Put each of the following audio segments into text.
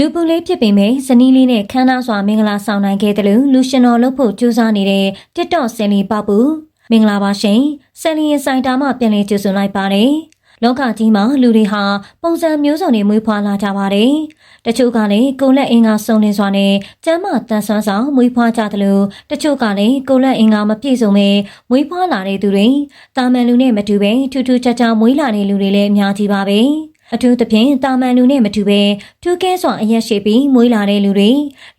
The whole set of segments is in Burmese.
လူပူလေးဖြစ်ပေမဲ့ဇနီးလေးနဲ့ခမ်းနားစွာမင်္ဂလာဆောင်နိုင်ခဲ့တယ်လို့လူရှင်တော်လုပ်ဖို့ကြိုးစားနေတဲ့ TikTok ဆယ်လီပေါပူမင်္ဂလာပါရှင်ဆယ်လီရဲ့စိုက်တာမှပြန်လည်ကြိုဆိုလိုက်ပါတယ်လောကကြီးမှာလူတွေဟာပုံစံမျိုးစုံတွေမွေးဖွားလာကြပါတယ်။တချို့ကလည်းကိုယ်လက်အင်္ဂါစုံလင်စွာနဲ့ကျမ်းမာတန်ဆွမ်းစွာမွေးဖွားကြတယ်လို့တချို့ကလည်းကိုယ်လက်အင်္ဂါမပြည့်စုံပဲမွေးဖွားလာတဲ့သူတွေတာမန်လူနဲ့မတူပဲထူးထူးခြားခြားမွေးလာတဲ့လူတွေလည်းအများကြီးပါပဲ။ အထူးသဖြင့်တာမန်လူနဲ့မတူပဲထူးကဲစွာအရက်ရှိပြီးမွေးလာတဲ့လူတွေ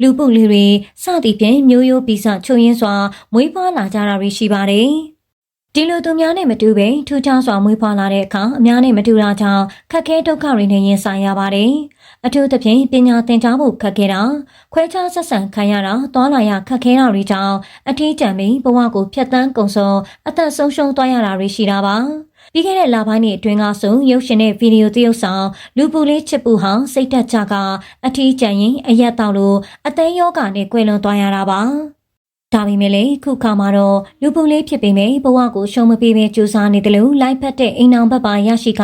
လူပုလူတွေစသည်ဖြင့်မျိုးရိုးပိစချုံရင်းစွာမွေးဖွားလာကြတာတွေရှိပါတယ်။ဒီလိုသူများနဲ့မတူပဲထူးခြားစွာမွေးဖွားလာတဲ့အခါအများနဲ့မတူတာကြောင့်ခက်ခဲဒုက္ခတွေနဲ့ရင်ဆိုင်ရပါတယ်။အထူးသဖြင့်ပညာသင်ကြားဖို့ခက်ခဲတာခွဲခြားဆက်ဆံခံရတာတွာလာရခက်ခဲတာတွေကြောင့်အထီးကျန်ပြီးဘဝကိုဖျက်ဆီးကုန်ဆုံးအသက်ဆုံးရှုံးသွားရတာတွေရှိတာပါ။ ပြီးခဲ့တဲ့လပိုင်းတွေအတွင်းကဆိုရုပ်ရှင်နဲ့ဗီဒီယိုသရုပ်ဆောင်လူပူလေးချစ်ပူဟောင်းစိတ်တက်ကြကအထီးကျန်ရင်အရက်တောက်လို့အသေးယောဂနဲ့ကွယ်လွန်သွားရတာပါ။ဒါပေမဲ့လေခုခါမှာတော့လူပူလေးဖြစ်ပေမဲ့ဘဝကိုရှုံးမပေးပဲကြိုးစားနေတယ်လို့လိုက်ဖက်တဲ့အိမ်အောင်ဘက်ပါရရှိက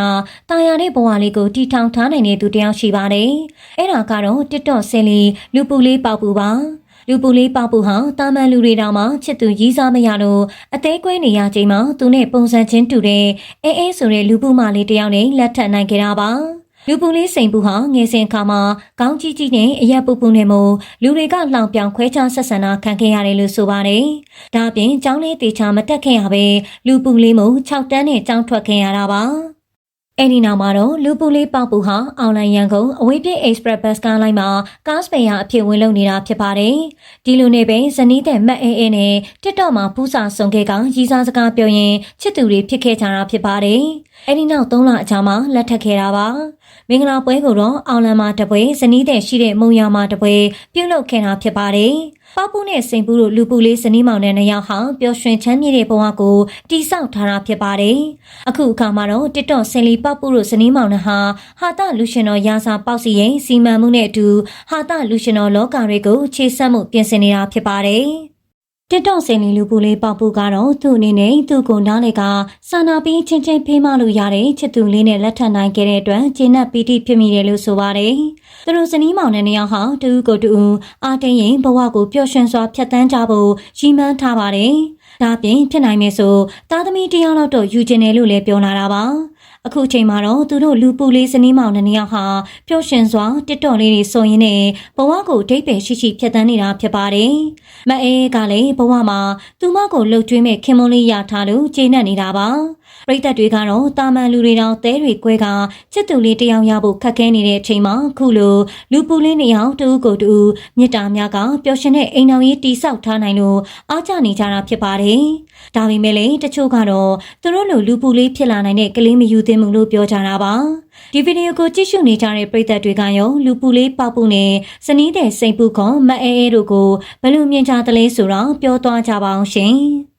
တာယာတဲ့ဘဝလေးကိုတီထောင်ထားနိုင်တဲ့သူတယောက်ရှိပါတယ်။အဲ့ဒါကတော့ TikTok ဆယ်လီလူပူလေးပေါပူပါ။ လူပူလေးပေါပူဟာတာမန်လူတွေတောင်မှချစ်သူရီးစားမရလို့အသေးကွဲနေရချိန်မှာသူနဲ့ပုံစံချင်းတူတဲ့အေးအေးဆိုတဲ့လူပူမလေးတယောက်နဲ့လက်ထပ်နိုင်ကြတာပါ။လူပူလေးစိန်ပူဟာငယ်စဉ်အခါမှာကောင်းကြီးကြီးနဲ့အရက်ပူပူနဲ့မို့လူတွေကလှောင်ပြောင်ခွဲခြားဆက်ဆံတာခံခဲ့ရတယ်လို့ဆိုပါတယ်။ဒါအပြင်ကျောင်းလေးတေချာမတက်ခဲ့ရပဲလူပူလေးမို့6တန်းနဲ့ကျောင်းထွက်ခဲ့ရတာပါ။ အဲ့ဒီနောက်မှာတော့လူပူလေးပေါက်ပူဟာအောင်လိုင်းရန်ကုန်အဝေးပြေး Express Bus ကားလိုင်းမှာကားစပယ်ယာအဖြစ်ဝင်လုံနေတာဖြစ်ပါတယ်။ဒီလိုနဲ့ပဲဇနီးတဲ့မတ်အေးအေးနဲ့ TikTok မှာပူစာဆုံခဲ့ကရီးစားစကားပြောရင်ချစ်သူတွေဖြစ်ခဲ့ကြတာဖြစ်ပါတယ်။အဲ့ဒီနောက်3လအကြာမှာလက်ထပ်ခဲ့တာပါ။မင်္ဂလာပွဲကိုတော့အောင်လန်မှာတပွဲဇနီးတဲ့ရှိတဲ့မုံရမှာတပွဲပြုလုပ်ခဲ့တာဖြစ်ပါတယ်။ ပေါပူနဲ့စိန်ပူတို့လူပူလေးဇနီးမောင်နဲ့နှစ်ယောက်ဟာပျော်ရွှင်ချမ်းမြေ့တဲ့ဘဝကိုတိဆောက်ထားတာဖြစ်ပါတယ်။အခုအခါမှာတော့တစ်တော့ဆင်လီပေါပူတို့ဇနီးမောင်နှဟာဟာတလူရှင်တော်ရာစာပေါက်စီရင်စီမံမှုနဲ့အတူဟာတလူရှင်တော်လောကတွေကိုခြေဆက်မှုပြင်ဆင်နေတာဖြစ်ပါတယ်။ TikTok စင်လီလူပူလေးပေါပူကတော့သူ့အနေနဲ့သူ့ကိုနားလေကစာနာပြီးချင်းချင်းဖေးမလို့ရတဲ့ချစ်သူလေးနဲ့လက်ထပ်နိုင်ခဲ့တဲ့အတွက်ဂျင်းနပ်ပီတိဖြစ်မိတယ်လို့ဆိုပါတယ်။သူတို့ဇနီးမောင်နဲ့နှစ်ယောက်ဟာတူကိုတူအာတင်းရင်ဘဝကိုပျော်ရွှင်စွာဖြတ်တန်းကြဖို့ရည်မှန်းထားပါတယ်။ဒါပြင်ဖြစ်နိုင်မယ်ဆိုသားသမီးတယောက်လောက်တော့ယူကျင်တယ်လို့လည်းပြောလာတာပါ။ အခုချိန်မှာတော့သူတို့လူပူလေးစနီးမောင်နှနှစ်ယောက်ဟာပျော်ရွှင်စွာတစ်တော်လေးတွေဆိုရင်နဲ့ဘဝကိုအတိတ်ပဲရှိရှိဖြတ်တန်းနေတာဖြစ်ပါတယ်။မအေးကလည်းဘဝမှာသူမကိုလှုပ်ကြွေးမဲ့ခင်မွန်လေးရထားလို့ကျေနပ်နေတာပါ။ ပရိသတ်တွေကတော့တာမန်လူတွေတောင်သဲတွေကွဲကချစ်သူလေးတယောက်ရဖို့ခက်ခဲနေတဲ့အချိန်မှာခုလိုလူပူလေးနှစ်ယောက်တူကိုတူမြစ်တာများကပျော်ရွှင်တဲ့အိမ်တော်ကြီးတိဆောက်ထားနိုင်လို့အားကျနေကြတာဖြစ်ပါတယ်။ဒါပေမဲ့လည်းတချို့ကတော့သူတို့လိုလူပူလေးဖြစ်လာနိုင်တဲ့ကလေးမယူသင့်ဘူးလို့ပြောကြတာပါ။ဒီဗီဒီယိုကိုကြည့်ရှုနေကြတဲ့ပရိသတ်တွေကရောလူပူလေးပေါက်ပူနဲ့စနီးတဲ့စိန်ပူခွန်မအဲအဲတို့ကိုဘယ်လိုမြင်ကြသလဲဆိုတော့ပြောသွားကြပါအောင်ရှင်။